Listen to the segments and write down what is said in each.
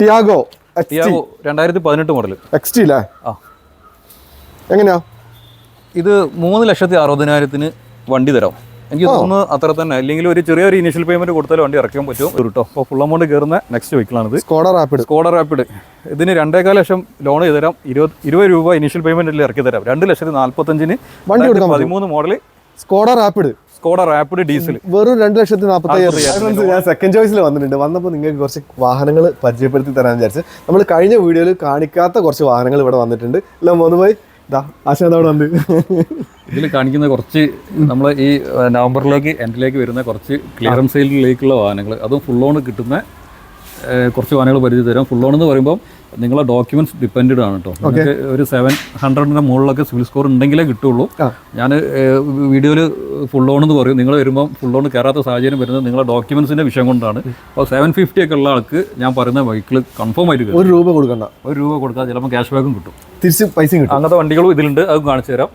Tiago Tiago രണ്ടായിരത്തി പതിനെട്ട് model X T അല്ലേ ആ. എങ്ങനെയാ? ഇത് മൂന്ന് ലക്ഷത്തി അറുപതിനായിരത്തിന് വണ്ടി തരാം. എനിക്ക് തോന്നുന്നു അത്ര തന്നെ. അല്ലെങ്കിൽ ഒരു ചെറിയൊരു ഇനിഷ്യൽ പേയ്മെന്റ് കൊടുത്താൽ വണ്ടി ഇറക്കാൻ പറ്റും. കേട്ടോ അപ്പോൾ ഫുൾ എമൗണ്ട് കയറുന്ന നെക്സ്റ്റ് വെഹിക്കിളാണിത് സ്കോഡ റാപ്പിഡ് സ്കോഡ റാപ്പിഡ് ഇതിന് രണ്ടേകാൽ ലക്ഷം ലോൺ ചെയ്ത് തരാം ഇരുപത് ഇരുപത് രൂപ ഇനിഷ്യൽ പേയ്മെന്റിൽ ഇറക്കി തരാം. രണ്ട് ലക്ഷത്തി നാൽപ്പത്തഞ്ചിന് പതിമൂന്ന് model Skoda Rapid Skoda Rapid diesel. വെറും രണ്ട് ലക്ഷത്തി നാൽപ്പത്തി ഞാൻ സെക്കൻഡ് ചോയ്സിൽ വന്നിട്ടുണ്ട്. വന്നപ്പോൾ നിങ്ങൾക്ക് കുറച്ച് വാഹനങ്ങൾ പരിചയപ്പെടുത്തി തരാൻ വിചാരിച്ച്. നമ്മൾ കഴിഞ്ഞ വീഡിയോയിൽ കാണിക്കാത്ത കുറച്ച് വാഹനങ്ങൾ ഇവിടെ വന്നിട്ടുണ്ട്. എല്ലാം മൂന്ന് പോയി. ഇതിൽ കാണിക്കുന്ന കുറച്ച് നമ്മൾ ഈ നവംബറിലേക്ക് എൻഡിലേക്ക് വരുന്ന കുറച്ച് ക്ലിയറൻസ് സെയിലിലേക്കുള്ള വാഹനങ്ങൾ. അതും ഫുൾ ഓൺ കിട്ടുന്ന കുറച്ച് വാഹനങ്ങൾ പരിചയം തരാം. ഫുൾ ഓൺ എന്ന് പറയുമ്പോൾ നിങ്ങളെ ഡോക്യുമെന്റ്സ് ഡിപ്പെൻഡ് ആണ് കേട്ടോ ഒരു സെവൻ ഹൺഡ്രഡിന്റെ മുകളിലൊക്കെ സിവിൽ സ്കോർ ഉണ്ടെങ്കിലേ കിട്ടുള്ളൂ. ഞാൻ വീഡിയോയിൽ ഫുൾ ഓൺ എന്ന് പറയും. നിങ്ങൾ വരുമ്പോൾ ഫുൾ ഓൺ കയറാത്ത സാഹചര്യം വരുന്നത് നിങ്ങളുടെ ഡോക്യുമെന്റ്സിന്റെ വിഷയം കൊണ്ടാണ്. അപ്പോൾ സെവൻ ഫിഫ്റ്റി ഒക്കെ ഉള്ള ആൾക്ക് ഞാൻ പറയുന്ന വെഹിക്കിൾ കൺഫേം ആയിട്ട് ഒരു രൂപ കൊടുക്കണ്ട. ഒരു രൂപ കൊടുക്കാതെ ചിലപ്പോൾ ക്യാഷ് ബാക്കും കിട്ടും. തിരിച്ച് പൈസ കിട്ടും. അങ്ങനത്തെ വണ്ടികളും ഇതിലുണ്ട്. അത് കാണിച്ചു തരാം.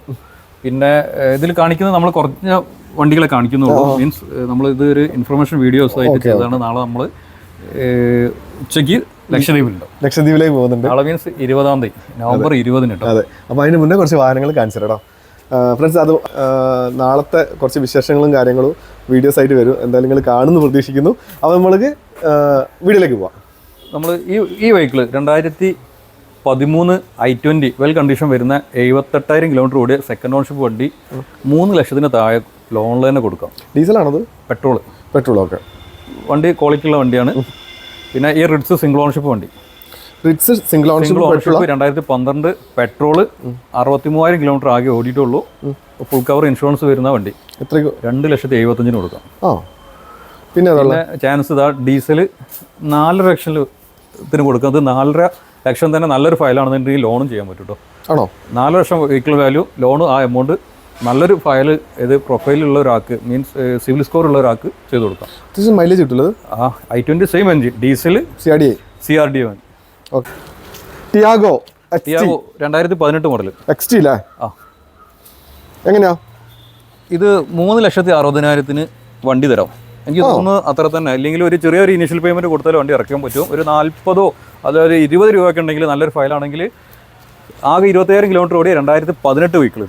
പിന്നെ ഇതിൽ കാണിക്കുന്നത് നമ്മൾ കുറഞ്ഞ വണ്ടികളെ കാണിക്കുന്നുള്ളൂ. മീൻസ് നമ്മൾ ഇത് ഒരു ഇൻഫർമേഷൻ വീഡിയോസ് ആയിട്ട് ചെയ്തതാണ്. നാളെ നമ്മൾ ഉച്ചയ്ക്ക് ലക്ഷദ്വീപിലുണ്ട്. ലക്ഷദ്വീപിലേക്ക് പോകുന്നുണ്ട്. നാളെ മീൻസ് ഇരുപതാം തീയതി നവംബർ ഇരുപതിന് അതെ. അപ്പോൾ അതിന് മുന്നേ കുറച്ച് വാഹനങ്ങൾ കാണിച്ചു കേട്ടോ ഫ്രണ്ട്സ് അത് നാളത്തെ കുറച്ച് വിശേഷങ്ങളും കാര്യങ്ങളും വീഡിയോസ് ആയിട്ട് വരും. എന്തായാലും നിങ്ങൾ കാണുന്നു പ്രതീക്ഷിക്കുന്നു. അപ്പോൾ നമ്മൾക്ക് വീഡിയോയിലേക്ക് പോവാം. നമ്മൾ ഈ ഈ വെഹിക്കിൾ രണ്ടായിരത്തി പതിമൂന്ന് ഐ ട്വന്റി വെൽ കണ്ടീഷൻ വരുന്ന എഴുപത്തെട്ടായിരം കിലോമീറ്റർ ഓടിയ സെക്കൻഡ് ഓൺഷിപ്പ് വണ്ടി മൂന്ന് ലക്ഷത്തിന് താഴെ ലോണിൽ തന്നെ കൊടുക്കാം. ഡീസലാണത് പെട്രോൾ പെട്രോൾ ഓക്കെ വണ്ടി ക്വാളിറ്റി ഉള്ള വണ്ടിയാണ്. പിന്നെ ഈ റിഡ്സ് സിംഗിൾ ഓൺഷിപ്പ് വണ്ടി. റിഡ്സ് സിംഗിൾ ഓൺഷിപ്പ് ഓൺഷിപ്പ് രണ്ടായിരത്തി പന്ത്രണ്ട് പെട്രോൾ അറുപത്തി മൂവായിരം കിലോമീറ്റർ ആകെ ഓടിയിട്ടുള്ളൂ. ഫുൾ കവർ ഇൻഷുറൻസ് വരുന്ന വണ്ടി. എത്ര രണ്ട് ലക്ഷത്തി എഴുപത്തഞ്ചിന് കൊടുക്കാം. ആ. പിന്നെ ചാൻസ് ഇതാ ഡീസൽ നാലര ലക്ഷത്തിന് കൊടുക്കുന്നത്. നാലര ലക്ഷം തന്നെ നല്ലൊരു ഫയലാണെന്നുണ്ടെങ്കിൽ ലോണും ചെയ്യാൻ പറ്റും കേട്ടോ ആണോ? നാല് ലക്ഷം വെഹിക്കിൾ വാല്യൂ ലോൺ ആ എമൗണ്ട് നല്ലൊരു ഫയൽ ഇത് പ്രൊഫൈലുള്ള ഒരാൾക്ക് മീൻസ് സിവിൽ സ്കോർ ഉള്ള ഒരാൾക്ക് ചെയ്ത് കൊടുക്കാം. അത്യാവശ്യം മൈലേജ് കിട്ടുള്ളത് ആ i twenty same engine diesel C R D I C R D okay Tiago Tiago രണ്ടായിരത്തി പതിനെട്ട് മോഡൽ എക്സ് ടി അല്ലേ ആ. എങ്ങനെയാ? ഇത് മൂന്ന് ലക്ഷത്തി അറുപതിനായിരത്തിന് വണ്ടി തരാം. എനിക്ക് തോന്നുന്നു അത്ര തന്നെ. അല്ലെങ്കിൽ ഒരു ചെറിയൊരു ഇനിഷ്യൽ പേയ്മെന്റ് കൊടുത്താൽ വണ്ടി ഇറക്കാൻ പറ്റും. ഒരു നാൽപ്പതോ അതായത് ഇരുപത് രൂപയൊക്കെ ഉണ്ടെങ്കിൽ നല്ലൊരു ഫയലാണെങ്കിൽ ആകെ ഇരുപത്തയ്യായിരം കിലോമീറ്റർ ഓടിയ രണ്ടായിരത്തി പതിനെട്ട് വീക്കിൾ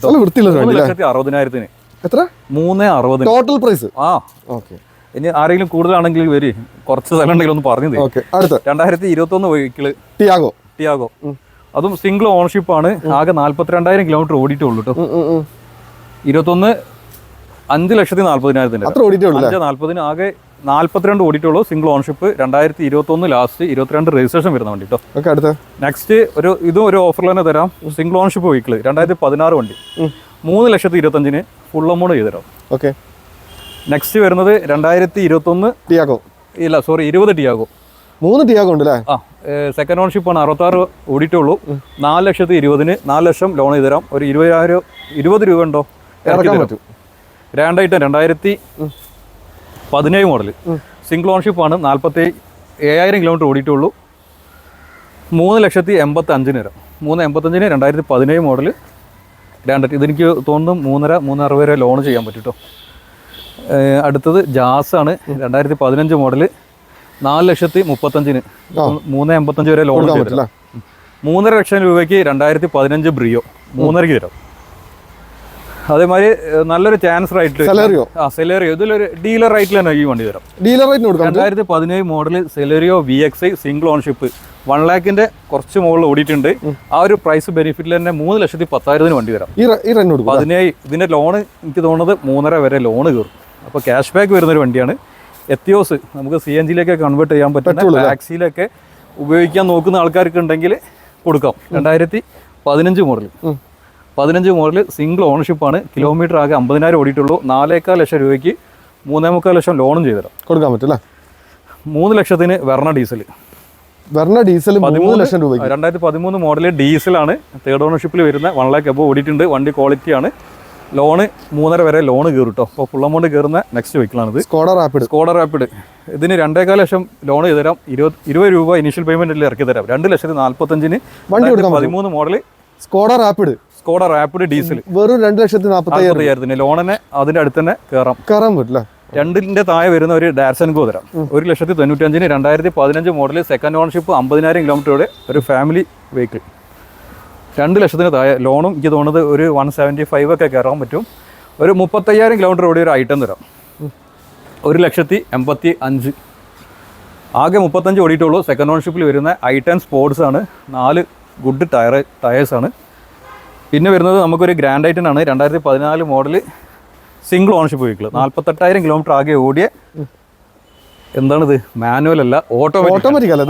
ലക്ഷത്തി അറുപതിനായിരത്തിന്. എത്ര? മൂന്ന് അറുപതിന്. ടോട്ടൽ പ്രൈസ് ആ. ഓക്കെ ഇനി ആരെങ്കിലും കൂടുതലാണെങ്കിൽ വരി. കുറച്ച് സ്ഥലം ഉണ്ടെങ്കിൽ ഒന്ന് പറഞ്ഞു രണ്ടായിരത്തി ഇരുപത്തി ഇരുപത്തൊന്ന് വെഹിക്കിൾ ടിയാഗോ ടിയാഗോ അതും സിംഗിൾ ഓണർഷിപ്പ് ആണ്. ആകെ നാല്പത്തിരണ്ടായിരം കിലോമീറ്റർ ഓടിയിട്ടുള്ളൂ കേട്ടോ ഇരുപത്തി ഒന്ന്. ഇരുപത്തൊന്ന് അഞ്ച് ലക്ഷത്തി നാല്പതിനായിരത്തിന്റെ അഞ്ച് നാല്പതിന് ആകെ നാൽപ്പത്തിരണ്ട് ഓടിയിട്ടുള്ളൂ. സിംഗിൾ ഓൺഷിപ്പ് രണ്ടായിരത്തി ഇരുപത്തൊന്ന് ലാസ്റ്റ് ഇരുപത്തിരണ്ട് രജിസ്ട്രേഷൻ വരുന്ന വണ്ടി കേട്ടോ ഓക്കെ അടുത്ത. നെക്സ്റ്റ് ഒരു ഇതും ഒരു ഓഫറിൽ തന്നെ തരാം. സിംഗിൾ ഓൺഷിപ്പ് വെഹിക്കിൾ രണ്ടായിരത്തി പതിനാറ് വണ്ടി മൂന്ന് ലക്ഷത്തി ഇരുപത്തഞ്ചിന് ഫുൾ എമൗണ്ട് ചെയ്തു തരാം. ഓക്കെ. നെക്സ്റ്റ് വരുന്നത് രണ്ടായിരത്തി ഇരുപത്തൊന്ന് ടിയാഗോ ഇല്ല സോറി ഇരുപത് ടിയാഗോ മൂന്ന് ടിയാഗോ ഉണ്ട് അല്ലേ ആ സെക്കൻഡ് ഓൺഷിപ്പ് ആണ് അറുപത്താറ് ഓടിയിട്ടുള്ളൂ. നാല് ലക്ഷത്തി ഇരുപതിന് നാല് ലക്ഷം ലോൺ ചെയ്തു തരാം. ഒരു ഇരുപതിനായിരം ഇരുപത് രൂപ ഉണ്ടോ? ഇറക്കാൻ പറ്റും. രണ്ടായിട്ട് രണ്ടായിരത്തി പതിനേഴ് മോഡൽ സിംഗിൾ ഓൺഷിപ്പ് ആണ്. നാൽപ്പത്തി ഏഴായിരം കിലോമീറ്റർ ഓടിയിട്ടുള്ളൂ. മൂന്ന് ലക്ഷത്തി എൺപത്തി അഞ്ചിന് വരാം. മൂന്ന് എൺപത്തഞ്ചിന് രണ്ടായിരത്തി പതിനേഴ് മോഡൽ രണ്ടായിരത്തി ഇതെനിക്ക് തോന്നുന്നു മൂന്നര മൂന്നര വരെ ലോൺ ചെയ്യാൻ പറ്റും കേട്ടോ അടുത്തത് ജാസ് ആണ്. രണ്ടായിരത്തി പതിനഞ്ച് മോഡൽ നാല് ലക്ഷത്തി മുപ്പത്തഞ്ചിന്. മൂന്ന് എൺപത്തഞ്ച് വരെ ലോൺ ചെയ്യാൻ പറ്റില്ല. മൂന്നര ലക്ഷം രൂപയ്ക്ക് രണ്ടായിരത്തി പതിനഞ്ച് ബ്രിയോ മൂന്നരയ്ക്ക് തരാം. അതേമാതിരി നല്ലൊരു ചാൻസ് റൈറ്റ് സെലേറിയോ ആ സെലേറിയോ ഇതിലൊരു ഡീലർ റൈറ്റിൽ തന്നെ ഈ വണ്ടി തരാം. ഡീലർ റേറ്റിന് കൊടുക്കാം രണ്ടായിരത്തി പതിനേഴ് model Celerio V X I single ownership one ലാഖിന്റെ കുറച്ച് മുകളിൽ ഓടിയിട്ടുണ്ട്. ആ ഒരു പ്രൈസ് ബെനിഫിറ്റിൽ തന്നെ മൂന്ന് ലക്ഷത്തി പത്തായിരത്തിന് വണ്ടി തരാം. പതിനേഴ് ഇതിന്റെ ലോണ് എനിക്ക് തോന്നുന്നത് മൂന്നര വരെ ലോണ് കയറും. അപ്പോൾ ക്യാഷ് ബാക്ക് വരുന്ന ഒരു വണ്ടിയാണ്. എത്തിയോസ് നമുക്ക് സി എൻ ജിയിലേക്ക് കൺവേർട്ട് ചെയ്യാൻ പറ്റുന്ന ടാക്സിയിലൊക്കെ ഉപയോഗിക്കാൻ നോക്കുന്ന ആൾക്കാർക്ക് ഉണ്ടെങ്കിൽ കൊടുക്കാം. രണ്ടായിരത്തി പതിനഞ്ച് മോഡൽ പതിനഞ്ച് മോഡൽ സിംഗിൾ ഓണർഷിപ്പാണ് ആണ്. കിലോമീറ്റർ ആകെ അമ്പതിനായിരം ഓടിയിട്ടുള്ളൂ. നാലേക്കാൽ ലക്ഷം രൂപയ്ക്ക് മൂന്നേ മുക്കാൽ ലക്ഷം ലോണും ചെയ്തുതരാം കൊടുക്കാൻ പറ്റില്ല? മൂന്ന് ലക്ഷത്തിന് വെർണ ഡീസൽ. വെർണ ഡീസൽ പതിമൂന്ന് ലക്ഷം രൂപ രണ്ടായിരത്തി പതിമൂന്ന് മോഡൽ ഡീസലാണ് തേർഡ് ഓണർഷിപ്പിൽ വരുന്ന വൺ ലാക്ക് എബോ ഓടിയിട്ടുണ്ട്. വണ്ടി ക്വാളിറ്റിയാണ് ലോണ് മൂന്നര വരെ ലോണ് കയറും കേട്ടോ അപ്പോൾ ഫുൾ എമൗണ്ട് കയറുന്ന നെക്സ്റ്റ് വെഹിക്കിളാണിത് സ്കോഡ റാപ്പിഡ് സ്കോഡ റാപ്പിഡ് ഇതിന് രണ്ടേകാൽ ലക്ഷം ലോൺ ചെയ്ത് തരാം. ഇരുപത് ഇരുപത് രൂപ ഇനീഷ്യൽ പേയ്മെന്റിൽ ഇറക്കി തരാം. രണ്ട് ലക്ഷത്തി നാൽപ്പത്തഞ്ചിന് വണ്ടി പതിമൂന്ന് model Skoda Rapid Skoda Rapid diesel വെറും രണ്ട് ലക്ഷത്തി നാൽപ്പത്തി ലോണിന് അതിന്റെ അടുത്ത് തന്നെ കയറാം കയറാൻ പറ്റില്ല. രണ്ടിന്റെ താഴെ വരുന്ന ഒരു ഡാർസൻ ഗോ തരാം. ഒരു ലക്ഷത്തി തൊണ്ണൂറ്റഞ്ചിന് രണ്ടായിരത്തി പതിനഞ്ച് മോഡൽ സെക്കൻഡ് ഓണർഷിപ്പ് അമ്പതിനായിരം കിലോമീറ്ററോടെ ഒരു ഫാമിലി വെഹിക്കിൾ രണ്ട് ലക്ഷത്തിന് താഴെ ലോണും എനിക്ക് തോന്നുന്നത് ഒരു വൺ സെവന്റി ഫൈവ് ഒക്കെ കയറാൻ പറ്റും. ഒരു മുപ്പത്തയ്യായിരം കിലോമീറ്റർ ഓടി ഒരു ഐറ്റം തരാം. ഒരു ലക്ഷത്തി എൺപത്തി അഞ്ച് ആകെ മുപ്പത്തഞ്ച് ഓടിയിട്ടുള്ളൂ. സെക്കൻഡ് ഓണർഷിപ്പിൽ വരുന്ന ഐ ടെൻ സ്പോർട്സ് ആണ്. നാല് ഗുഡ് ടയർ ടയേഴ്സാണ് പിന്നെ വരുന്നത് നമുക്കൊരു ഗ്രാൻഡ് ഐറ്റൻ ആണ്. രണ്ടായിരത്തി പതിനാല് മോഡൽ സിംഗിൾ ഓണർഷിപ്പ് വെഹിക്കിൾ നാൽപ്പത്തെട്ടായിരം കിലോമീറ്റർ ആകെ ഓടിയ എന്താണിത്? മാനുവൽ അല്ല ഓട്ടോമാറ്റിക് അല്ല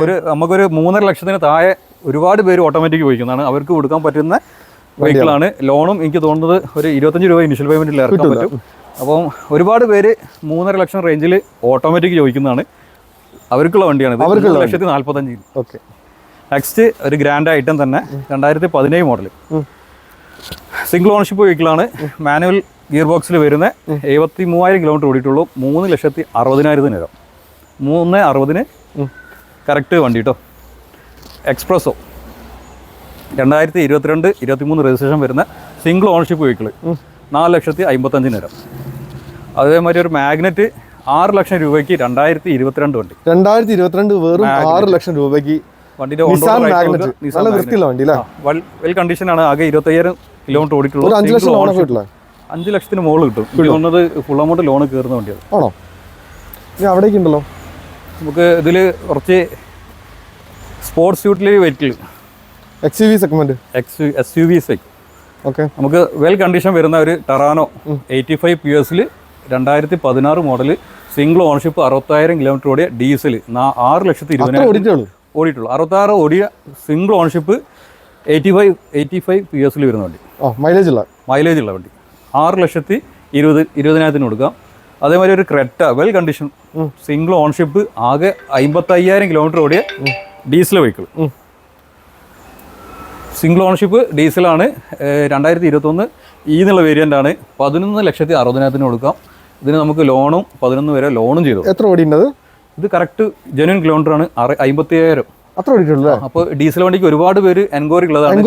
ഒരു നമുക്കൊരു മൂന്നര ലക്ഷത്തിന് താഴെ ഒരുപാട് പേര് ഓട്ടോമാറ്റിക് ഉപയോഗിക്കുന്നതാണ്. അവർക്ക് കൊടുക്കാൻ പറ്റുന്ന വെഹിക്കിളാണ് ലോണും എനിക്ക് തോന്നുന്നത് ഒരു ഇരുപത്തഞ്ച് രൂപ ഇനിഷ്യൽ പേയ്മെന്റിൽ ഇറക്കാൻ പറ്റും. അപ്പം ഒരുപാട് പേര് മൂന്നര ലക്ഷം റേഞ്ചിൽ ഓട്ടോമാറ്റിക് ചോദിക്കുന്നതാണ്. അവർക്കുള്ള വണ്ടിയാണ് ഇത്. അവർക്കുള്ള ലക്ഷത്തി നാൽപ്പത്തഞ്ച് ഓക്കെ നെക്സ്റ്റ് ഒരു ഗ്രാൻഡ് ഐറ്റം തന്നെ രണ്ടായിരത്തി പതിനേഴ് മോഡൽ സിംഗിൾ ഓണർഷിപ്പ് വെഹിക്കിളാണ് മാനുവൽ ഗിയർ ബോക്സിൽ വരുന്ന എഴുപത്തി മൂവായിരം കിലോമീറ്റർ ഓടിയിട്ടുള്ളൂ. മൂന്ന് ലക്ഷത്തി അറുപതിനായിരത്തിന് വരാം മൂന്ന് അറുപതിന് കറക്റ്റ് വണ്ടി കേട്ടോ എക്സ്പ്രസ്സോ രണ്ടായിരത്തി ഇരുപത്തിരണ്ട് ഇരുപത്തിമൂന്ന് രജിസ്ട്രേഷൻ വരുന്ന സിംഗിൾ ഓണർഷിപ്പ് വെഹിക്കിൾ നാല് ലക്ഷത്തി അമ്പത്തഞ്ചിന് വരാം അതേമാതിരി ഒരു മാഗ്നറ്റ് ആറ് ലക്ഷം രൂപയ്ക്ക് രണ്ടായിരത്തി ഇരുപത്തിരണ്ട് വണ്ടി. രണ്ടായിരത്തി ഇരുപത്തിരണ്ട് വെറും ആറ് ലക്ഷം രൂപയ്ക്ക് വണ്ടിയുടെ നല്ല വൃത്തിയുള്ള വണ്ടി വെൽ കണ്ടീഷനാണ് ആകെ ഇരുപത്തയ്യായിരം കിലോമീറ്റർ ഓടിക്കുള്ളൂ അഞ്ച് ലക്ഷം ലോൺ. കിട്ടില്ല? അഞ്ച് ലക്ഷത്തിന് മുകളിൽ കിട്ടും. തോന്നുന്നത് ഫുൾ എമൗണ്ട് ലോൺ കയറുന്ന വണ്ടിയാണ്. ആണോ? ഇനി അവിടേക്ക് ഉണ്ടല്ലോ. നമുക്ക് ഇതിൽ കുറച്ച് sports utility vehicle X U V segment X S U V സൈ. ഓക്കെ നമുക്ക് വെൽ കണ്ടീഷൻ വരുന്ന ഒരു ടറാനോ എയ്റ്റി ഫൈവ് പി എസിൽ രണ്ടായിരത്തി പതിനാറ് മോഡൽ സിംഗിൾ ഓണർഷിപ്പ് അറുപത്തായിരം കിലോമീറ്റർ ഓടിയ ഡീസൽ ആറ് ലക്ഷത്തി ഇരുപതിനായിരം ഓടിയിട്ടുള്ളൂ. അറുപത്താറ് ഓടിയ single ownership eighty five eighty five P എസിൽ വരുന്ന വണ്ടി. ഓ മൈലേജ് ഉള്ള? മൈലേജ് ഉള്ള വണ്ടി. ആറ് ലക്ഷത്തി ഇരുപത് ഇരുപതിനായിരത്തിന് കൊടുക്കാം. അതേമാതിരി ഒരു Creta well condition single ownership ആകെ അമ്പത്തയ്യായിരം കിലോമീറ്റർ ഓടിയ ഡീസൽ വെഹിക്കിൾ സിംഗിൾ ഓൺഷിപ്പ് ഡീസലാണ് രണ്ടായിരത്തി ഇരുപത്തൊന്ന് ഈ എന്നുള്ള വേരിയന്റ് ആണ്. പതിനൊന്ന് ലക്ഷത്തി അറുപതിനായിരത്തിന് കൊടുക്കാം. ഇതിന് നമുക്ക് ലോണും പതിനൊന്ന് വരെ ലോണും ചെയ്തു എത്ര ഓടിയുണ്ടത് ഇത് കറക്റ്റ് ജെനുവൻ കിലോമീറ്റർ ആണ്. അറ അമ്പത്തിയായിരം അത്ര ഓടിയിട്ടുള്ളൂ അപ്പോൾ ഡീസൽ വണ്ടിക്ക് ഒരുപാട് പേര് എൻക്വയറി ഉള്ളതാണ്.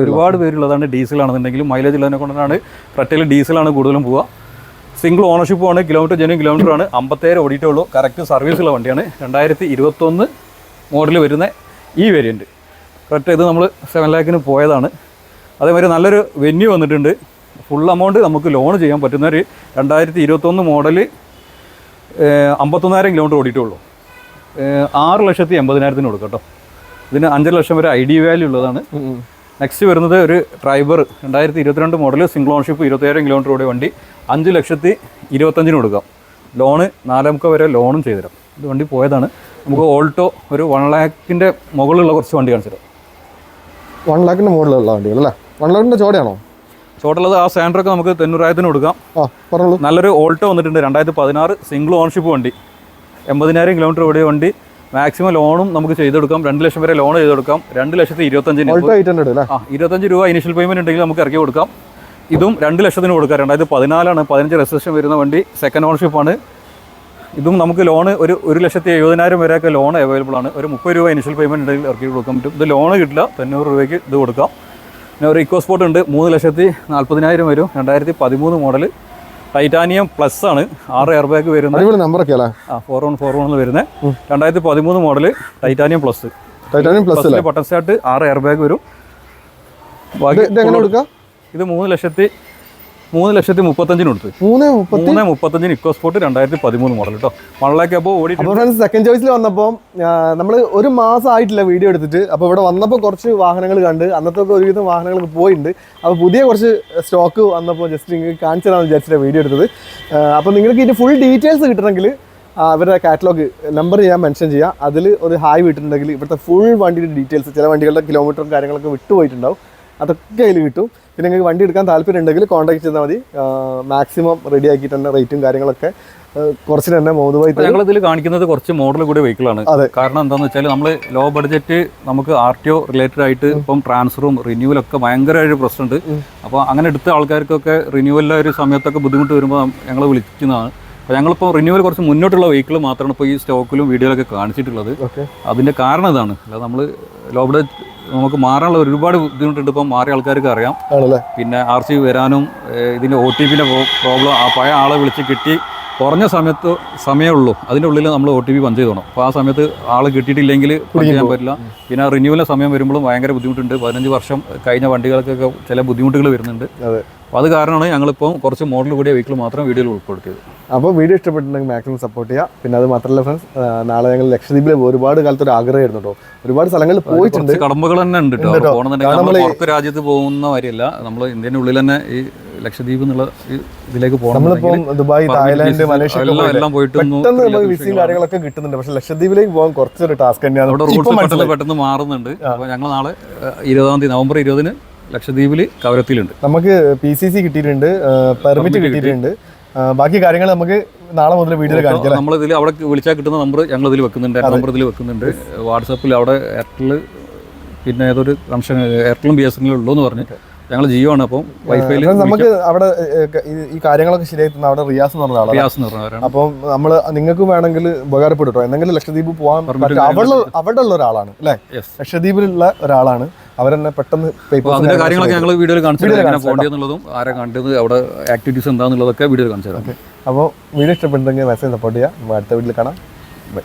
ഒരുപാട് പേര് ഉള്ളതാണ് ഡീസൽ ആണെന്നുണ്ടെങ്കിലും മൈലേജ് ഉള്ളതിനെ കൊണ്ടാണ് ഡീസൽ ആണ് കൂടുതലും പോവുക. സിംഗിൾ ഓണർഷിപ്പ് ആണ്. കിലോമീറ്റർ ജെനുവൻ കിലോമീറ്റർ ആണ്. അമ്പത്തേഴ് ഓടിയിട്ടേ ഉള്ളൂ. കറക്റ്റ് സർവീസ് ഉള്ള വണ്ടിയാണ്. രണ്ടായിരത്തി ഇരുപത്തൊന്ന് മോഡൽ വരുന്ന ഈ വേരിയന്റ് കറക്റ്റ് ഇത് നമ്മൾ സെവൻ ലാക്കിന് പോയതാണ്. അതേമാതിരി നല്ലൊരു വെന്യൂ വന്നിട്ടുണ്ട്. ഫുൾ എമൗണ്ട് നമുക്ക് ലോൺ ചെയ്യാൻ പറ്റുന്ന ഒരു രണ്ടായിരത്തി ഇരുപത്തൊന്ന് മോഡൽ അമ്പത്തൊന്നായിരം കിലോമീറ്റർ ഓടിയിട്ടുള്ളൂ. ആറ് ലക്ഷത്തി എൺപതിനായിരത്തിന് കൊടുക്കാം കേട്ടോ. ഇതിന് അഞ്ചര ലക്ഷം വരെ ഐ ഡി വാല്യൂ ഉള്ളതാണ്. നെക്സ്റ്റ് വരുന്നത് ഒരു ഡ്രൈവർ രണ്ടായിരത്തി ഇരുപത്തിരണ്ട് മോഡൽ സിംഗിൾ ഓൺഷിപ്പ് ഇരുപത്തിയായിരം കിലോമീറ്റർ ഓടിയ വണ്ടി. അഞ്ച് ലക്ഷത്തി ഇരുപത്തഞ്ചിന് കൊടുക്കാം. ലോണ് നാലാമുക്ക വരെ ലോണും ചെയ്തുതരാം ഇത് വണ്ടി പോയതാണ്. നമുക്ക് ഓൾട്ടോ ഒരു വൺ ലാക്കിന്റെ മുകളിലുള്ള കുറച്ച് വണ്ടി കാണിച്ചു തരാം. വൺ ലാക്കിന്റെ മുകളിലുള്ള വണ്ടികൾ അല്ലേ? വൺ ലാക്കിന്റെ ചോടയാണോ? ചോട്ടുള്ളത് ആ സാൻഡറൊക്കെ നമുക്ക് തൊണ്ണൂറായിരത്തിന് കൊടുക്കാം. പറഞ്ഞോളൂ. നല്ലൊരു ഓൾട്ടോ വന്നിട്ടുണ്ട് രണ്ടായിരത്തി പതിനാറ് സിംഗിൾ ഓൺഷിപ്പ് വണ്ടി. എൺപതിനായിരം കിലോമീറ്റർ ഓടിയ വണ്ടി. മാക്സിമം ലോണും നമുക്ക് ചെയ്തെടുക്കാം. രണ്ട് ലക്ഷം വരെ ലോൺ ചെയ്തെടുക്കാം. രണ്ട് ലക്ഷത്തി ഇരുപത്തഞ്ചിന്. ആ ഇരുപത്തഞ്ച് രൂപ ഇനിഷ്യൽ പേയ്മെന്റ് ഉണ്ടെങ്കിൽ നമുക്ക് ഇറക്കി കൊടുക്കാം. ഇതും രണ്ട് ലക്ഷത്തിന് കൊടുക്കാം. രണ്ടായിരത്തി പതിനാലാണ് പതിനഞ്ച് രജിസ്ട്രേഷൻ വരുന്ന വണ്ടി. സെക്കൻഡ് ഓണർഷിപ്പാണ് ഇതും നമുക്ക് ലോൺ ഒരു ഒരു ലക്ഷത്തി എഴുപതിനായിരം വരെയൊക്കെ ലോൺ അവൈലബിൾ ആണ്. ഒരു മുപ്പത് രൂപ ഇനിഷ്യൽ പേയ്മെന്റ് ഉണ്ടെങ്കിൽ ഇറക്കി കൊടുക്കാൻ പറ്റും. ഇത് ലോൺ കിട്ടില്ല. തൊണ്ണൂറ് രൂപയ്ക്ക് ഇത് കൊടുക്കാം. പിന്നെ ഒരു ഇക്കോ സ്പോട്ട് ഉണ്ട്. മൂന്ന് ലക്ഷത്തി നാൽപ്പതിനായിരം വരും. രണ്ടായിരത്തി പതിമൂന്ന് മോഡൽ ടൈറ്റാനിയം പ്ലസ് ആണ്. ആറ് എയർ ബാഗ് വരുന്നത് നമ്പറൊക്കെ അല്ലേ? ആ ഫോർ വൺ ഫോർ വൺ വരുന്നത് രണ്ടായിരത്തി പതിമൂന്ന് model titanium plus titanium plus button start ആറ് എയർ ബാഗ് വരും ബാക്കി ഇത് മൂന്ന് ലക്ഷത്തി മൂന്ന് ലക്ഷത്തി മുപ്പത്തഞ്ചിന് കൊടുത്തു. മൂന്ന് മൂന്ന് മുപ്പത്തഞ്ചിന് ഇക്കോ സ്പോട്ട് രണ്ടായിരത്തി പതിമൂന്ന് മോഡൽ കേട്ടോ വൺ അപ്പോൾ ഓടി ഫ്രണ്ട്സ് സെക്കൻഡ് ചോയ്സിൽ വന്നപ്പോൾ നമ്മൾ ഒരു മാസം ആയിട്ടില്ല വീഡിയോ എടുത്തിട്ട്. അപ്പോൾ ഇവിടെ വന്നപ്പോൾ കുറച്ച് വാഹനങ്ങൾ കണ്ട് അന്നത്തെ ഒക്കെ ഒരുവിധം വാഹനങ്ങളൊക്കെ പോയിട്ടുണ്ട് അപ്പോൾ പുതിയ കുറച്ച് സ്റ്റോക്ക് വന്നപ്പോൾ ജസ്റ്റ് നിങ്ങൾക്ക് കാണിച്ചു തരാമെന്ന് വിചാരിച്ചിട്ട് വീഡിയോ എടുത്തത്. അപ്പോൾ നിങ്ങൾക്ക് ഇതിന്റെ ഫുൾ ഡീറ്റെയിൽസ് കിട്ടണമെങ്കിൽ അവരുടെ കാറ്റലോഗ് നമ്പർ ഞാൻ മെൻഷൻ ചെയ്യാം. അതിൽ ഒരു ഹായ് വിട്ടിട്ടുണ്ടെങ്കിൽ ഇവിടുത്തെ ഫുൾ വണ്ടിയുടെ ഡീറ്റെയിൽസ് ചില വണ്ടികളുടെ കിലോമീറ്ററും കാര്യങ്ങളൊക്കെ വിട്ടുപോയിട്ടുണ്ടാവും. അതൊക്കെ അതിൽ കിട്ടും. പിന്നെ നിങ്ങൾക്ക് വണ്ടി എടുക്കാൻ താല്പര്യം ഉണ്ടെങ്കിൽ കോൺടാക്ട് ചെയ്താൽ മതി മാക്സിമം റെഡി ആക്കിയിട്ട് തന്നെ റേറ്റും കാര്യങ്ങളൊക്കെ കുറച്ച് തന്നെ ഞങ്ങൾ ഇതിൽ കാണിക്കുന്നത് കുറച്ച് മോഡൽ കൂടി വെഹിക്കിളാണ് അതെ. കാരണം എന്താണെന്ന് വെച്ചാൽ നമ്മൾ ലോ ബഡ്ജറ്റ് നമുക്ക് ആർ ടി ഒ റിലേറ്റഡ് ആയിട്ട് ഇപ്പം ട്രാൻസ്ഫറും റിന്യൂവലും റിന്യൂവലൊക്കെ ഒരു പ്രശ്നമുണ്ട്. അപ്പോൾ അങ്ങനെ എടുത്ത ആൾക്കാർക്കൊക്കെ റിന്യൂവലിലെ ഒരു സമയത്തൊക്കെ ബുദ്ധിമുട്ട് വരുമ്പോൾ ഞങ്ങൾ വിളിക്കുന്നതാണ്. അപ്പോൾ ഞങ്ങളിപ്പോൾ റിന്യൂവൽ കുറച്ച് മുന്നോട്ടുള്ള വെഹിക്കിൾ മാത്രമാണ് ഇപ്പോൾ ഈ സ്റ്റോക്കിലും വീഡിയോയിലൊക്കെ കാണിച്ചിട്ടുള്ളത്. ഓക്കെ അതിന്റെ കാരണം ഇതാണ്. അല്ലാതെ നമ്മൾ ലോ ബഡ്ജറ്റ് നമുക്ക് മാറാനുള്ള ഒരുപാട് ബുദ്ധിമുട്ടുണ്ട് ഇപ്പം മാറിയ ആൾക്കാർക്ക് അറിയാം. പിന്നെ ആർ സി വരാനും ഇതിന്റെ ഒ ടി പിന്റെ പ്രോബ്ലം ആ പഴയ ആളെ വിളിച്ച് കിട്ടി കുറഞ്ഞ സമയത്ത് സമയമുള്ളൂ. അതിന്റെ ഉള്ളിൽ നമ്മൾ ഒ ടി പി പഞ്ച് ചെയ്തോണം. അപ്പോൾ ആ സമയത്ത് ആൾ കിട്ടിയിട്ടില്ലെങ്കിൽ പഞ്ച് ചെയ്യാൻ പറ്റില്ല. പിന്നെ റിന്യൂവലിന്റെ സമയം വരുമ്പോഴും ഭയങ്കര ബുദ്ധിമുട്ടുണ്ട്. പതിനഞ്ച് വർഷം കഴിഞ്ഞ വണ്ടികൾക്കൊക്കെ ചില ബുദ്ധിമുട്ടുകൾ വരുന്നുണ്ട്. അപ്പോൾ അത് കാരണമാണ് ഞങ്ങളിപ്പോൾ കുറച്ച് മോഡൽ കൂടിയ വെഹിക്കിൾ മാത്രം വീഡിയോയിൽ ഉൾപ്പെടുത്തിയത്. അപ്പോൾ വീഡിയോ ഇഷ്ടപ്പെട്ടിട്ടുണ്ടെങ്കിൽ മാക്സിമം സപ്പോർട്ട് ചെയ്യുക. പിന്നെ അത് മാത്രമല്ല ഫ്രണ്ട്സ് നാളെ ഞങ്ങൾ ലക്ഷദ്വീപിൽ ഒരുപാട് കാലത്ത് ഒരു ആഗ്രഹമായിരുന്നു കേട്ടോ. ഒരുപാട് സ്ഥലങ്ങളിൽ പോയിട്ടുണ്ട്. കടമ്പകൾ തന്നെ ഉണ്ട് കേട്ടോ. പോകണമെന്നുണ്ടെങ്കിൽ നമ്മൾ പുറത്ത് രാജ്യത്ത് പോകുന്ന കാര്യമല്ല നമ്മൾ ഇന്ത്യന്റെ ഉള്ളിൽ തന്നെ ഈ ലക്ഷദ്വീപ് എന്നുള്ള ഇതിലേക്ക് നമ്മളിപ്പം പോകണം ദുബായ് തായ്ലാന്റ് മലേഷ്യ എല്ലാം പോയിട്ട് എല്ലാം പെട്ടെന്ന് നമുക്ക് വിസയും കാര്യങ്ങളൊക്കെ കിട്ടുന്നുണ്ട്. പക്ഷെ ലക്ഷദ്വീപിലേക്ക് പോകാൻ കുറച്ചൊരു ടാസ്ക് തന്നെയാണ്. അവിടെ റൂട്ട് പെട്ടെന്ന് പെട്ടെന്ന് മാറുന്നുണ്ട്. അപ്പോൾ ഞങ്ങൾ നാളെ ഇരുപതാം തീയതി നവംബർ ഇരുപതിന് ലക്ഷദ്വീപിൽ കവരത്തിലുണ്ട് നമുക്ക് പി സി സി കിട്ടിയിട്ടുണ്ട് പെർമിറ്റ് കിട്ടിയിട്ടുണ്ട്. ബാക്കി കാര്യങ്ങൾ നമുക്ക് നാളെ മുതൽ വീഡിയോ കാണിക്കാം നമ്മൾ ഇതിൽ അവിടെ വിളിച്ചാൽ കിട്ടുന്ന നമ്പർ ഞങ്ങൾ ഇതിൽ വെക്കുന്നുണ്ട്. നമ്പർ ഇതിൽ വെക്കുന്നുണ്ട്. വാട്സാപ്പിൽ അവിടെ എയർടെൽ പിന്നെ ഏതൊരു കണക്ഷൻ എയർടെലും ബി എസ് എൻ ഉള്ളൂ എന്ന് പറഞ്ഞ് ഞങ്ങൾ ജിയോ ആണ് അപ്പം വൈഫൈയിൽ നമുക്ക് അവിടെ ഈ- കാര്യങ്ങളൊക്കെ ശരിയായിട്ട് അവിടെ റിയാസ് എന്ന് പറഞ്ഞ റിയാസ് എന്ന് പറഞ്ഞവരാണ് അപ്പം നമ്മൾ നിങ്ങൾക്ക് വേണമെങ്കിൽ ഉപകാരപ്പെടും കേട്ടോ എന്തെങ്കിലും ലക്ഷദ്വീപ് പോകാൻ അവിടെ അവിടെ ഉള്ള ഒരാളാണ് അല്ലേ? ലക്ഷദ്വീപിലുള്ള ഒരാളാണ്. അവരെന്നെ പെട്ടെന്ന് അതിന്റെ കാര്യങ്ങളൊക്കെ ഞങ്ങൾ വീഡിയോയിൽ കാണിച്ചു പോകേണ്ടത് ആരെ കണ്ടത് അവിടെ ആക്ടിവിറ്റീസ് എന്താണെന്നുള്ളതൊക്കെ വീഡിയോയിൽ കാണിച്ചു തരാം. അപ്പോൾ വീഡിയോ ഇഷ്ടപ്പെട്ടെങ്കിൽ മെസ്സേജ് സപ്പോർട്ട് ചെയ്യാം. അടുത്ത വീട്ടിൽ കാണാം. ബൈ